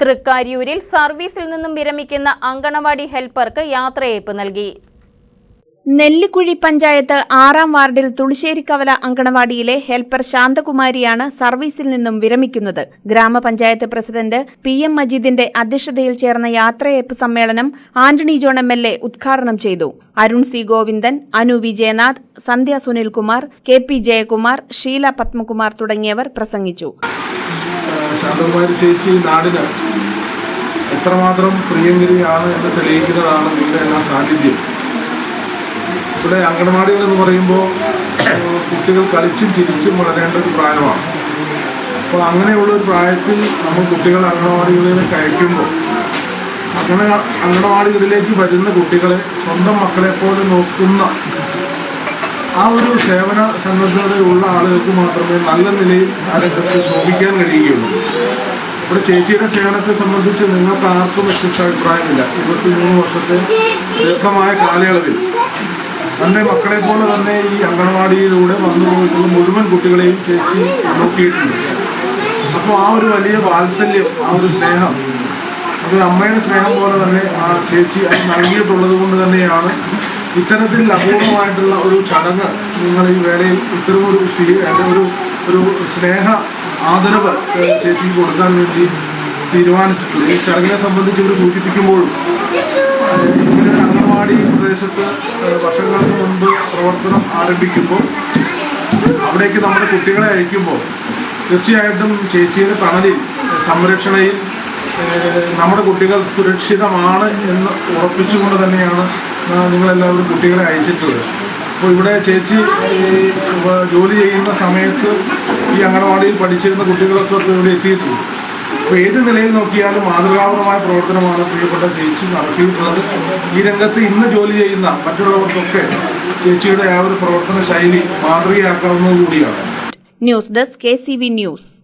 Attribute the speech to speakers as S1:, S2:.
S1: തൃക്കാര്യൂരിൽ സർവീസിൽ നിന്നും വിരമിക്കുന്ന അങ്കണവാടി ഹെൽപ്പർക്ക് യാത്രയേപ്പ് നൽകി. നെല്ലിക്കുഴി പഞ്ചായത്ത് ആറാം വാർഡിൽ തുളിശ്ശേരിക്കവല അങ്കണവാടിയിലെ ഹെൽപ്പർ ശാന്തകുമാരിയാണ് സർവീസിൽ നിന്നും വിരമിക്കുന്നത്. ഗ്രാമപഞ്ചായത്ത് പ്രസിഡന്റ് പി എം മജീദിന്റെ അധ്യക്ഷതയിൽ ചേർന്ന യാത്രയേപ്പ് സമ്മേളനം Antony John M L A ഉദ്ഘാടനം ചെയ്തു. Arun C Govindan Anu Vijayanath Sandhya Sunilkumar K P Jayakumar Sheela Padmakumar തുടങ്ങിയവർ പ്രസംഗിച്ചു.
S2: ശാന്തകുമാരി ചേച്ചി നാടിന് എത്രമാത്രം പ്രിയങ്കരിയാണ് എന്ന് തെളിയിക്കുന്നതാണ് നിങ്ങളുടെ എല്ലാ സാന്നിധ്യം. ഇവിടെ അംഗനവാടികൾ എന്ന് പറയുമ്പോൾ കുട്ടികൾ കളിച്ചും ചിരിച്ചും വളരേണ്ട ഒരു പ്രായമാണ്. അപ്പോൾ അങ്ങനെയുള്ള ഒരു പ്രായത്തിൽ നമ്മൾ കുട്ടികൾ അംഗനവാടികളിലേക്ക് അയക്കുമ്പോൾ അങ്ങനെ അംഗനവാടികളിലേക്ക് വരുന്ന കുട്ടികളെ സ്വന്തം മക്കളെപ്പോലെ നോക്കുന്ന ആ ഒരു സേവന സന്നദ്ധതയുള്ള ആളുകൾക്ക് മാത്രമേ നല്ല നിലയിൽ ആ രംഗത്ത് ശോഭിക്കാൻ കഴിയുകയുള്ളൂ. ഇവിടെ ചേച്ചിയുടെ സേവനത്തെ സംബന്ധിച്ച് നിങ്ങൾക്ക് ആർക്കും വ്യത്യസ്ത അഭിപ്രായമില്ല. ഇരുപത്തി മൂന്ന് വർഷത്തെ ദീർഘമായ കാലയളവിൽ തന്റെ മക്കളെ പോലെ തന്നെ ഈ അംഗനവാടിയിലൂടെ വന്നു പോയിട്ടുള്ള മുഴുവൻ കുട്ടികളെയും ചേച്ചി നോക്കിയിട്ടുണ്ട്. അപ്പോൾ ആ ഒരു വലിയ വാത്സല്യം ആ ഒരു സ്നേഹം അതൊരു അമ്മയുടെ സ്നേഹം പോലെ തന്നെ ആ ചേച്ചി അത് നൽകിയിട്ടുള്ളത് കൊണ്ട് തന്നെയാണ് ഇത്തരത്തിൽ അപൂർവമായിട്ടുള്ള ഒരു ചടങ്ങ് നിങ്ങൾ ഈ വേളയിൽ ഇത്തരം ഒരു സ്വീ- അതിന്റെ ഒരു ഒരു സ്നേഹ ആദരവ് ചേച്ചിക്ക് കൊടുക്കാൻ വേണ്ടി തീരുമാനിച്ചിട്ടുള്ളത് ഈ ചടങ്ങിനെ സംബന്ധിച്ച് ഇവർ സൂചിപ്പിക്കുമ്പോഴും ഇങ്ങനെ അംഗൻവാടി പ്രദേശത്ത് വർഷങ്ങൾക്ക് മുൻപ് പ്രവർത്തനം ആരംഭിക്കുമ്പോൾ അവിടേക്ക് നമ്മുടെ കുട്ടികളെ അയക്കുമ്പോൾ തീർച്ചയായിട്ടും ചേച്ചിയുടെ തണലിൽ സംരക്ഷണയിൽ നമ്മുടെ കുട്ടികൾ സുരക്ഷിതമാണ് എന്ന് ഉറപ്പിച്ചുകൊണ്ട് തന്നെയാണ് നിങ്ങളെല്ലാവരും കുട്ടികളെ അയച്ചിട്ടുള്ളത് അപ്പോൾ ഇവിടെ ചേച്ചി വ- ജോലി ചെയ്യുന്ന സമയത്ത് ഈ അംഗനവാടിയിൽ പഠിച്ചിരുന്ന കുട്ടികളൊക്കെ ഇവിടെ എത്തിയിട്ടുണ്ട്. അപ്പോൾ ഏത് നിലയിൽ നോക്കിയാലും മാതൃകാപരമായ പ്രവർത്തനമാണ് പ്രിയപ്പെട്ട ചേച്ചി നടത്തിയിട്ടുള്ളത്. ഈ രംഗത്ത് ഇന്ന് ജോലി ചെയ്യുന്ന മറ്റുള്ളവർക്കൊക്കെ ചേച്ചിയുടെ ആ ഒരു പ്രവർത്തന ശൈലി മാതൃകയാക്കാവുന്നത് കൂടിയാണ്
S1: ന്യൂസ് ഡെസ്ക് കെ ന്യൂസ്.